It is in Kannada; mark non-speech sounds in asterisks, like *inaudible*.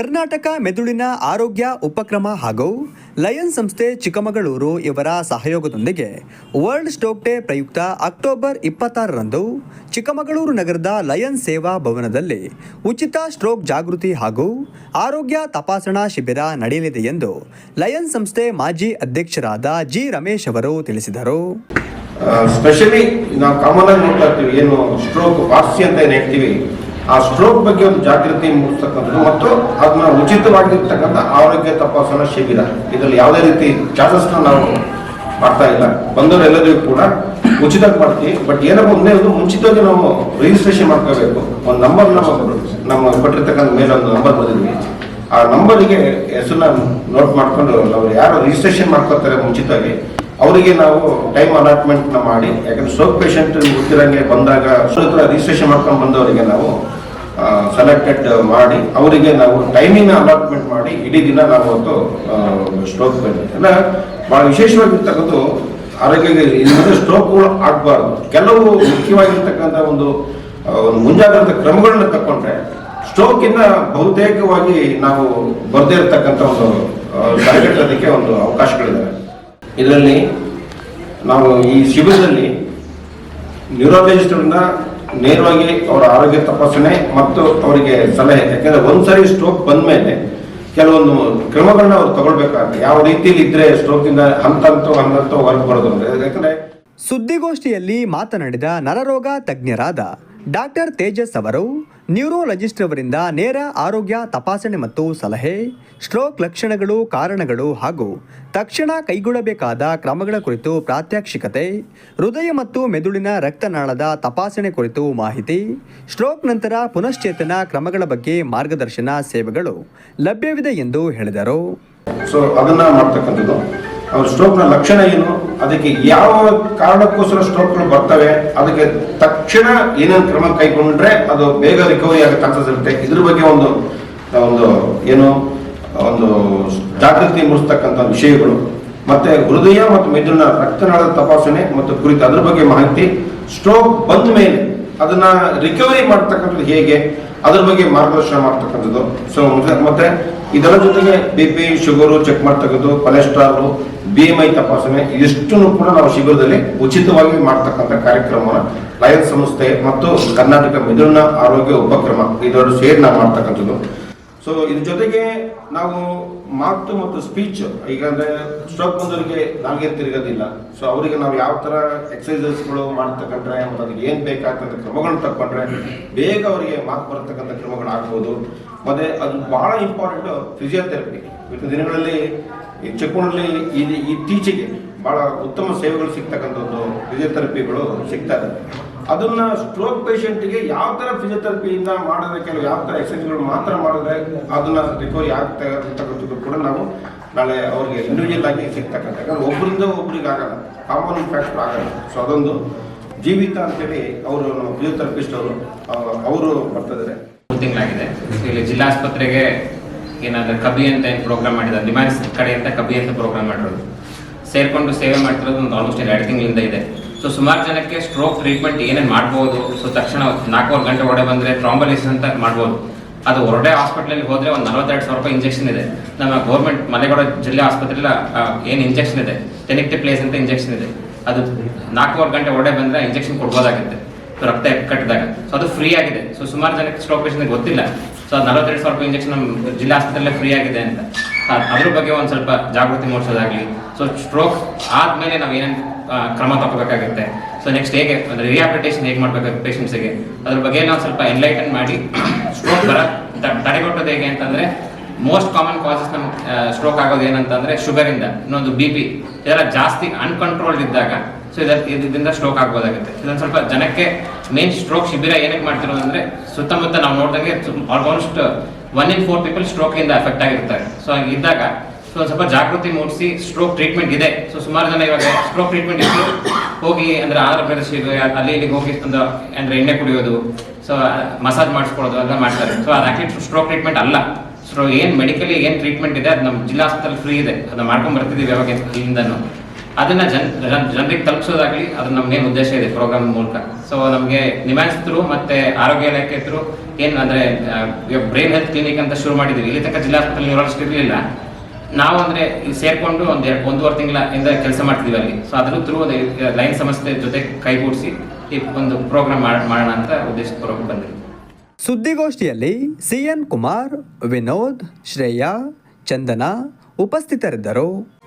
ಕರ್ನಾಟಕ ಮೆದುಳಿನ ಆರೋಗ್ಯ ಉಪಕ್ರಮ ಹಾಗೂ ಲಯನ್ ಸಂಸ್ಥೆ ಚಿಕ್ಕಮಗಳೂರು ಇವರ ಸಹಯೋಗದೊಂದಿಗೆ ವರ್ಲ್ಡ್ ಸ್ಟೋಕ್ ಡೇ ಪ್ರಯುಕ್ತ ಅಕ್ಟೋಬರ್ ಇಪ್ಪತ್ತಾರರಂದು ಚಿಕ್ಕಮಗಳೂರು ನಗರದ ಲಯನ್ ಸೇವಾ ಭವನದಲ್ಲಿ ಉಚಿತ ಸ್ಟ್ರೋಕ್ ಜಾಗೃತಿ ಹಾಗೂ ಆರೋಗ್ಯ ತಪಾಸಣಾ ಶಿಬಿರ ನಡೆಯಲಿದೆ ಎಂದು ಲಯನ್ ಸಂಸ್ಥೆ ಮಾಜಿ ಅಧ್ಯಕ್ಷರಾದ ಜಿ ರಮೇಶ್ ಅವರು ತಿಳಿಸಿದರು. ಸ್ಪೆಷಲಿ ನಾವು ಕಾಮನ್ ಆಗಿ ನೋಡ್ತಾ ಇರ್ತೀವಿ, ಏನು ಸ್ಟ್ರೋಕ್ ವಾಸಿ ಅಂತ ಏನು ಹೇಳ್ತೀವಿ ಆ ಸ್ಟ್ರೋಕ್ ಬಗ್ಗೆ ಒಂದು ಜಾಗೃತಿ ಮೂಡಿಸ್ತಕ್ಕಂಥದ್ದು ಮತ್ತು ಅದನ್ನ ಉಚಿತವಾಗಿರ್ತಕ್ಕಂಥ ಆರೋಗ್ಯ ತಪಾಸಣಾ ಶಿಬಿರ. ಇದರಲ್ಲಿ ಯಾವುದೇ ರೀತಿ ಚಾರ್ಜಸ್ನ ನಾವು ಮಾಡ್ತಾ ಇಲ್ಲ. ಬಂದವರೆಲ್ಲರಿಗೂ ಕೂಡ ಉಚಿತವಾಗಿ ಮಾಡ್ತೀವಿ. ಬಟ್ ಏನಪ್ಪ ಒಂದೇ ಒಂದು ಮುಂಚಿತವಾಗಿ ನಾವು ರಿಜಿಸ್ಟ್ರೇಷನ್ ಮಾಡ್ಕೋಬೇಕು. ಒಂದು ನಂಬರ್ ನಮ್ಮ ನಮ್ಮ ಕೊಟ್ಟಿರ್ತಕ್ಕಂಥ ಮೇಲೆ ಒಂದು ನಂಬರ್ ಬಂದಿದ್ವಿ ಆ ನಂಬರಿಗೆ ಹೆಸರನ್ನ ನೋಟ್ ಮಾಡ್ಕೊಂಡು ನಾವು ಯಾರು ರಿಜಿಸ್ಟ್ರೇಷನ್ ಮಾಡ್ಕೋತಾರೆ ಮುಂಚಿತವಾಗಿ ಅವರಿಗೆ ನಾವು ಟೈಮ್ ಅಲಾಟ್ಮೆಂಟ್ನ ಮಾಡಿ, ಯಾಕಂದ್ರೆ ಸ್ಟ್ರೋಕ್ ಪೇಷಂಟ್ ಗೊತ್ತಿರಂಗೆ ಬಂದಾಗ ರಿಜಿಸ್ಟ್ರೇಷನ್ ಮಾಡ್ಕೊಂಡು ಬಂದವರಿಗೆ ನಾವು ಸೆಲೆಕ್ಟೆಡ್ ಮಾಡಿ, ಅವರಿಗೆ ನಾವು ಟೈಮಿಂಗ್ ಅಲಾಟ್ಮೆಂಟ್ ಮಾಡಿ, ಇಡೀ ದಿನ ನಾವು ಅವತ್ತು ಸ್ಟ್ರೋಕ್ ಎಲ್ಲ ಬಹಳ ವಿಶೇಷವಾಗಿರ್ತಕ್ಕಂಥ ಇನ್ನು ಸ್ಟ್ರೋಕ್ಗಳು ಆಗಬಾರ್ದು. ಕೆಲವು ಮುಖ್ಯವಾಗಿರ್ತಕ್ಕಂಥ ಒಂದು ಒಂದು ಮುಂಜಾಗ್ರತಾ ಕ್ರಮಗಳನ್ನ ಸ್ಟ್ರೋಕ್ ಇಂದ ಬಹುತೇಕವಾಗಿ ನಾವು ಬರ್ದೇ ಇರತಕ್ಕಂಥ ಒಂದು ತಡೆಗಟ್ಟೋದಕ್ಕೆ ಒಂದು ಅವಕಾಶಗಳಿದ್ದಾವೆ ಇದರಲ್ಲಿ ನಾವು ಈ ಶಿಬಿರದಲ್ಲಿ ನ್ಯೂರಾಲಜಿಸ್ಟ್ಗಳನ್ನ ನೇರವಾಗಿ ಅವರ ಆರೋಗ್ಯ ತಪಾಸಣೆ ಮತ್ತು ಅವರಿಗೆ ಸಲಹೆ, ಯಾಕಂದ್ರೆ ಒಂದ್ಸರಿ ಸ್ಟ್ರೋಕ್ ಬಂದ ಮೇಲೆ ಕೆಲವೊಂದು ಕ್ರಮಗಳನ್ನ ಅವ್ರು ತಗೊಳ್ಬೇಕಾಗುತ್ತೆ. ಯಾವ ರೀತಿಯಲ್ಲಿ ಇದ್ರೆ ಸ್ಟ್ರೋಕ್ ಇಂದ ಹಂತ ಹಂತ ಹಂತ ಹೊರಗೆ ಅಂದ್ರೆ, ಯಾಕಂದ್ರೆ ಸುದ್ದಿಗೋಷ್ಠಿಯಲ್ಲಿ ಮಾತನಾಡಿದ ನರರೋಗ ತಜ್ಞರಾದ ಡಾಕ್ಟರ್ ತೇಜಸ್ ಅವರು ನ್ಯೂರೋಲಜಿಸ್ಟ್ ಅವರಿಂದ ನೇರ ಆರೋಗ್ಯ ತಪಾಸಣೆ ಮತ್ತು ಸಲಹೆ, ಸ್ಟ್ರೋಕ್ ಲಕ್ಷಣಗಳು, ಕಾರಣಗಳು ಹಾಗೂ ತಕ್ಷಣ ಕೈಗೊಳ್ಳಬೇಕಾದ ಕ್ರಮಗಳ ಕುರಿತು ಪ್ರಾತ್ಯಕ್ಷಿಕತೆ, ಹೃದಯ ಮತ್ತು ಮೆದುಳಿನ ರಕ್ತನಾಳದ ತಪಾಸಣೆ ಕುರಿತು ಮಾಹಿತಿ, ಸ್ಟ್ರೋಕ್ ನಂತರ ಪುನಶ್ಚೇತನ ಕ್ರಮಗಳ ಬಗ್ಗೆ ಮಾರ್ಗದರ್ಶನ ಸೇವೆಗಳು ಲಭ್ಯವಿದೆ ಎಂದು ಹೇಳಿದರು. ಸೊ ಅದನ್ನ ಮಾಡ್ತಕ್ಕಂಥದ್ದು. ಅವ್ರ ಸ್ಟ್ರೋಕ್ನ ಲಕ್ಷಣ ಏನು? ಅದಕ್ಕೆ ಯಾವ ಕಾರಣಕ್ಕೋಸ್ಕರ ಸ್ಟ್ರೋಕ್ಗಳು ಬರ್ತವೆ, ಅದಕ್ಕೆ ತಕ್ಷಣ ಏನೇನು ಕ್ರಮ ಕೈಗೊಂಡ್ರೆ ಅದು ಬೇಗ ರಿಕವರಿ ಆಗೋ ಚಾನ್ಸಸ್ ಇರುತ್ತೆ. ಇದ್ರ ಬಗ್ಗೆ ಒಂದು ಒಂದು ಏನು, ಒಂದು ಜಾಗೃತಿ ಮೂಡಿಸ್ತಕ್ಕಂಥ ವಿಷಯಗಳು. ಮತ್ತೆ ಹೃದಯ ಮತ್ತು ಮೆದುಳಿನ ರಕ್ತನಾಳದ ತಪಾಸಣೆ ಮತ್ತು ಕುರಿತು ಅದ್ರ ಬಗ್ಗೆ ಮಾಹಿತಿ. ಸ್ಟ್ರೋಕ್ ಬಂದ ಮೇಲೆ ಅದನ್ನ ರಿಕವರಿ ಮಾಡ್ತಕ್ಕಂಥದ್ದು ಹೇಗೆ? ಅದ್ರ ಬಗ್ಗೆ ಮಾರ್ಗದರ್ಶನ ಮಾಡ್ತಕ್ಕಂಥದ್ದು. ಸೊ ಮತ್ತೆ ಇದರ ಜೊತೆಗೆ ಬಿ ಪಿ ಶುಗರು ಚೆಕ್ ಮಾಡ್ತಕ್ಕಂಥದ್ದು ಕೊಲೆಸ್ಟ್ರಾಲ್ ಬಿ ಎಂ ಐ ತಪಾಸಣೆ, ಇಷ್ಟನ್ನು ಕೂಡ ನಾವು ಶಿಬಿರದಲ್ಲಿ ಉಚಿತವಾಗಿ ಮಾಡ್ತಕ್ಕಂಥ ಕಾರ್ಯಕ್ರಮವನ್ನು ಲಯನ್ ಸಂಸ್ಥೆ ಮತ್ತು ಕರ್ನಾಟಕ ಮೆದುಳಿನ ಆರೋಗ್ಯ ಉಪಕ್ರಮ ಇದರ ಸೇರಿ ನಾವು ಮಾಡ್ತಕ್ಕಂಥದ್ದು. ಸೊ ಇದ್ರ ಜೊತೆಗೆ ನಾವು ಮಾತು ಮತ್ತು ಸ್ಪೀಚ್ ಈಗ ಅಂದ್ರೆ ಸ್ಟ್ರೋಕ್ ಬಂದವರಿಗೆ ನಾಲ್ಗೆ ತಿರುಗೋದಿಲ್ಲ. ಸೊ ಅವರಿಗೆ ನಾವು ಯಾವ ತರ ಎಕ್ಸಸೈಸಸ್ಗಳು ಮಾಡ್ತಕ್ಕಂಡ್ರೆ ಮತ್ತು ಅದಕ್ಕೆ ಏನ್ ಬೇಕಾಗ್ತಕ್ಕಂಥ ಕ್ರಮಗಳನ್ನ ತಕೊಂಡ್ರೆ ಬೇಗ ಅವರಿಗೆ ಮಾತು ಬರತಕ್ಕಂಥ ಕ್ರಮಗಳು ಆಗ್ಬೋದು. ಮತ್ತೆ ಅದು ಬಹಳ ಇಂಪಾರ್ಟೆಂಟ್ ಫಿಸಿಯೋಥೆರಪಿ ಇವತ್ತು ದಿನಗಳಲ್ಲಿ, ಈ ಚಿಕ್ಕಮಗಳೂರಲ್ಲಿ ಈ ಇತ್ತೀಚೆಗೆ ಬಹಳ ಉತ್ತಮ ಸೇವೆಗಳು ಸಿಗ್ತಕ್ಕಂಥದ್ದು ಫಿಸಿಯೋಥೆರಪಿಗಳು ಸಿಗ್ತಾ ಇದೆ ಅದನ್ನ ಸ್ಟ್ರೋಕ್ ಪೇಷಂಟ್ಗೆ ಯಾವ ತರ ಫಿಸಿಯೋಥೆರಪಿಯಿಂದ ಮಾಡಿದ್ರೆ ಕೆಲವು ಯಾವ ತರ ಎಕ್ಸರ್ಸೈಸ್ಗಳು ಮಾತ್ರ ಮಾಡಿದ್ರೆ ಅದನ್ನ ರಿಕವರಿ ಆಗ್ತಾ ಕೂಡ ನಾವು ನಾಳೆ ಅವ್ರಿಗೆ ಇಂಡಿವಿಜುವಲ್ ಆಗಿ ಸಿಗ್ತಕ್ಕಂಥ ಯಾಕಂದ್ರೆ ಒಬ್ಬರಿಂದ ಒಬ್ರಿಗೆ ಆಗಲ್ಲ. ಕಾಮನ್ ಫ್ಯಾಕ್ಟರ್ ಆಗಲ್ಲ. ಸೊ ಅದೊಂದು ಜೀವಿತ ಅಂತೇಳಿ ಅವರು ಫಿಸಿಯೋಥೆರಪಿಸ್ಟ್ ಅವರು ಅವರು ಬರ್ತಿದ್ದಾರೆ ಮೂರು ತಿಂಗಳಾಗಿದೆ. ಇಲ್ಲಿ ಜಿಲ್ಲಾ ಆಸ್ಪತ್ರೆಗೆ ಏನಾದ್ರೆ ಕಬಿ ಅಂತ ಏನು ಪ್ರೋಗ್ರಾಮ್ ಮಾಡಿದ್ದಾರೆ? ಡಿಮ್ಯಾಂಡ್ಸ್ ಕಡೆಯಿಂದ ಕಬಿ ಅಂತ ಪ್ರೋಗ್ರಾಮ್ ಮಾಡಿರೋದು. ಸೇರ್ಕೊಂಡು ಸೇವೆ ಮಾಡ್ತಿರೋದು ಒಂದು ಆಲ್ಮೋಸ್ಟ್ ಎರಡು ತಿಂಗಳಿಂದ ಇದೆ. ಸೊ ಸುಮಾರು ಜನಕ್ಕೆ ಸ್ಟ್ರೋಕ್ ಟ್ರೀಟ್ಮೆಂಟ್ ಏನೇನು ಮಾಡ್ಬೋದು? ಸೊ ತಕ್ಷಣ ನಾಲ್ಕೂವರೆ ಗಂಟೆ ಹೊಡೆ ಬಂದರೆ ಥ್ರಾಂಬಲಿಸ್ ಅಂತ ಮಾಡ್ಬೋದು. ಅದು ಹೊರಡೆ ಹಾಸ್ಪಿಟ್ಲಲ್ಲಿ ಹೋದ್ರೆ ಒಂದು ನಲವತ್ತೆರಡು ಸಾವಿರ ರೂಪಾಯಿ ಇಂಜೆಕ್ಷನ್ ಇದೆ. ನಮ್ಮ ಗೌರ್ಮೆಂಟ್ ಮಲೆಗೌಡ ಜಿಲ್ಲಾ ಆಸ್ಪತ್ರೆಯಲ್ಲ ಏನು ಇಂಜೆಕ್ಷನ್ ಇದೆ? ಟೆನಿಕ್ಟಿ ಪ್ಲೇಸ್ ಅಂತ ಇಂಜೆಕ್ಷನ್ ಇದೆ. ಅದು ನಾಲ್ಕೂವರೆ ಗಂಟೆ ಹೊಡೆ ಬಂದರೆ ಇಂಜೆಕ್ಷನ್ ಕೊಡ್ಬೋದಾಗುತ್ತೆ ರಕ್ತ ಕಟ್ಟಿದಾಗ. ಸೊ ಅದು ಫ್ರೀ ಆಗಿದೆ. ಸೊ ಸುಮಾರು ಜನಕ್ಕೆ ಸ್ಟ್ರೋಕ್ ಪೇಷನ್ ಗೊತ್ತಿಲ್ಲ. ಸೊ ಅದು ನಲವತ್ತೆರಡು ಸಾವಿರ ರೂಪಾಯಿ ಇಂಜೆಕ್ಷನ್ ನಮ್ಮ ಜಿಲ್ಲಾ ಆಸ್ಪತ್ರೆಯಲ್ಲೇ ಫ್ರೀ ಆಗಿದೆ ಅಂತ. ಅದ್- ಅದ್ರ ಬಗ್ಗೆ ಒಂದು ಸ್ವಲ್ಪ ಜಾಗೃತಿ ಮೂಡಿಸೋದಾಗ್ಲಿ. ಸೊ ಸ್ಟ್ರೋಕ್ ಆದ್ಮೇಲೆ ನಾವು ಏನೇನು ಕ್ರಮ ತಗೋಬೇಕಾಗುತ್ತೆ. ಸೊ ನೆಕ್ಸ್ಟ್ ಹೇಗೆ, ಅಂದ್ರೆ ರಿಹಾಬಿಲಿಟೇಷನ್ ಹೇಗೆ ಮಾಡ್ಬೇಕಾಗುತ್ತೆ ಪೇಷಂಟ್ಸಿಗೆ ಅದ್ರ ಬಗ್ಗೆ ನಾವು ಸ್ವಲ್ಪ ಎನ್ಲೈಟನ್ ಮಾಡಿ. *coughs* ಸ್ಟ್ರೋಕ್ ಬರ ತಡೆಗಟ್ಟೋದು ಹೇಗೆ ಅಂತಂದ್ರೆ ಮೋಸ್ಟ್ ಕಾಮನ್ ಕಾಸಸ್ ನಮ್ಗೆ ಸ್ಟ್ರೋಕ್ ಆಗೋದು ಏನಂತಂದರೆ ಶುಗರ್ ಇಂದ. ಇನ್ನೊಂದು ಬಿ ಪಿ ಇದೆಲ್ಲ ಜಾಸ್ತಿ ಅನ್ಕಂಟ್ರೋಲ್ಡ್ ಇದ್ದಾಗ ಸೊ ಇದರ ಇದರಿಂದ ಸ್ಟ್ರೋಕ್ ಆಗ್ಬೋದಾಗುತ್ತೆ. ಇದೊಂದು ಸ್ವಲ್ಪ ಜನಕ್ಕೆ ಮೇನ್ ಸ್ಟ್ರೋಕ್ ಶಿಬಿರ ಏನಕ್ಕೆ ಮಾಡ್ತಿರೋದು ಅಂದರೆ, ಸುತ್ತಮುತ್ತ ನಾವು ನೋಡಿದಂಗೆ almost one in four people stroke effect ಆಗಿರ್ತಾರೆ. ಸೊ ಇದ್ದಾಗ ಸೊ ಸ್ವಲ್ಪ ಜಾಗೃತಿ ಮೂಡಿಸಿ ಸ್ಟ್ರೋಕ್ ಟ್ರೀಟ್ಮೆಂಟ್ ಇದೆ. ಸೊ ಸುಮಾರು ಜನ ಇವಾಗ ಸ್ಟ್ರೋಕ್ ಟ್ರೀಟ್ಮೆಂಟ್ ಇತ್ತು. ಹೋಗಿ ಅಂದ್ರೆ ಆಂಧ್ರ ಪ್ರದೇಶ ಅಲ್ಲಿ ಇಲ್ಲಿಗೆ ಹೋಗಿ ಒಂದು ಅಂದ್ರೆ ಎಣ್ಣೆ ಕುಡಿಯೋದು. ಸೊ ಮಸಾಜ್ ಮಾಡಿಸ್ಕೊಳ್ಳೋದು ಅದನ್ನ ಮಾಡ್ತಾರೆ. ಸೊ ಅದು ಸ್ಟ್ರೋಕ್ ಟ್ರೀಟ್ಮೆಂಟ್ ಅಲ್ಲ. ಸೊ ಏನು ಮೆಡಿಕಲಿ ಏನು ಟ್ರೀಟ್ಮೆಂಟ್ ಇದೆ, ಅದು ನಮ್ಮ ಜಿಲ್ಲಾ ಆಸ್ಪತ್ರೆ ಫ್ರೀ ಇದೆ. ಅದನ್ನ ಮಾಡ್ಕೊಂಡ್ ಬರ್ತಿದೀವಿ ಯಾವಾಗ ಇಲ್ಲಿಂದನು ಅದನ್ನ ಜನ್ ಜನರಿಗೆ ತಲುಪಿಸೋದಾಗ್ಲಿ ಅದು ನಮ್ಮ ಮೇನ್ ಉದ್ದೇಶ ಇದೆ ಪ್ರೋಗ್ರಾಮ್ ಮೂಲಕ. ಸೊ ನಮಗೆ ನಿಮ್ಯಾನ್ಸ್ ತ್ರೂ ಮತ್ತೆ ಆರೋಗ್ಯ ಇಲಾಖೆ ತ್ರೂ ಏನು ಅಂದ್ರೆ ಬ್ರೈನ್ ಹೆಲ್ತ್ ಕ್ಲಿನಿಕ್ ಅಂತ ಶುರು ಮಾಡಿದ್ವಿ ಇಲ್ಲಿ ತನಕ ಜಿಲ್ಲಾ ನಿರ್ವಹಿಸ್ತಿರ್ಲಿಲ್ಲ ಇರಲಿಲ್ಲ. ನಾವು ಅಂದ್ರೆ ಸೇರ್ಕೊಂಡು ಒಂದ್ ಎರಡ್- ಒಂದೂವರೆ ತಿಂಗಳ ಇಂದ ಕೆಲಸ ಮಾಡ್ತಿದ್ವಿ ಅಲ್ಲಿ. ಸೊ ಅದ್ರ ಥ್ರೂ ಲೈನ್ ಸಂಸ್ಥೆ ಜೊತೆ ಕೈಗೂಡಿಸಿ ಒಂದು ಪ್ರೋಗ್ರಾಮ್ ಮಾಡೋಣ ಅಂತ ಉದ್ದೇಶಪೂರ್ವಕ ಬಂದ್ವಿ. ಸುದ್ದಿಗೋಷ್ಠಿಯಲ್ಲಿ ಸಿಎನ್ ಕುಮಾರ್, ವಿನೋದ್, ಶ್ರೇಯಾ, ಚಂದನಾ ಉಪಸ್ಥಿತರಿದ್ದರು.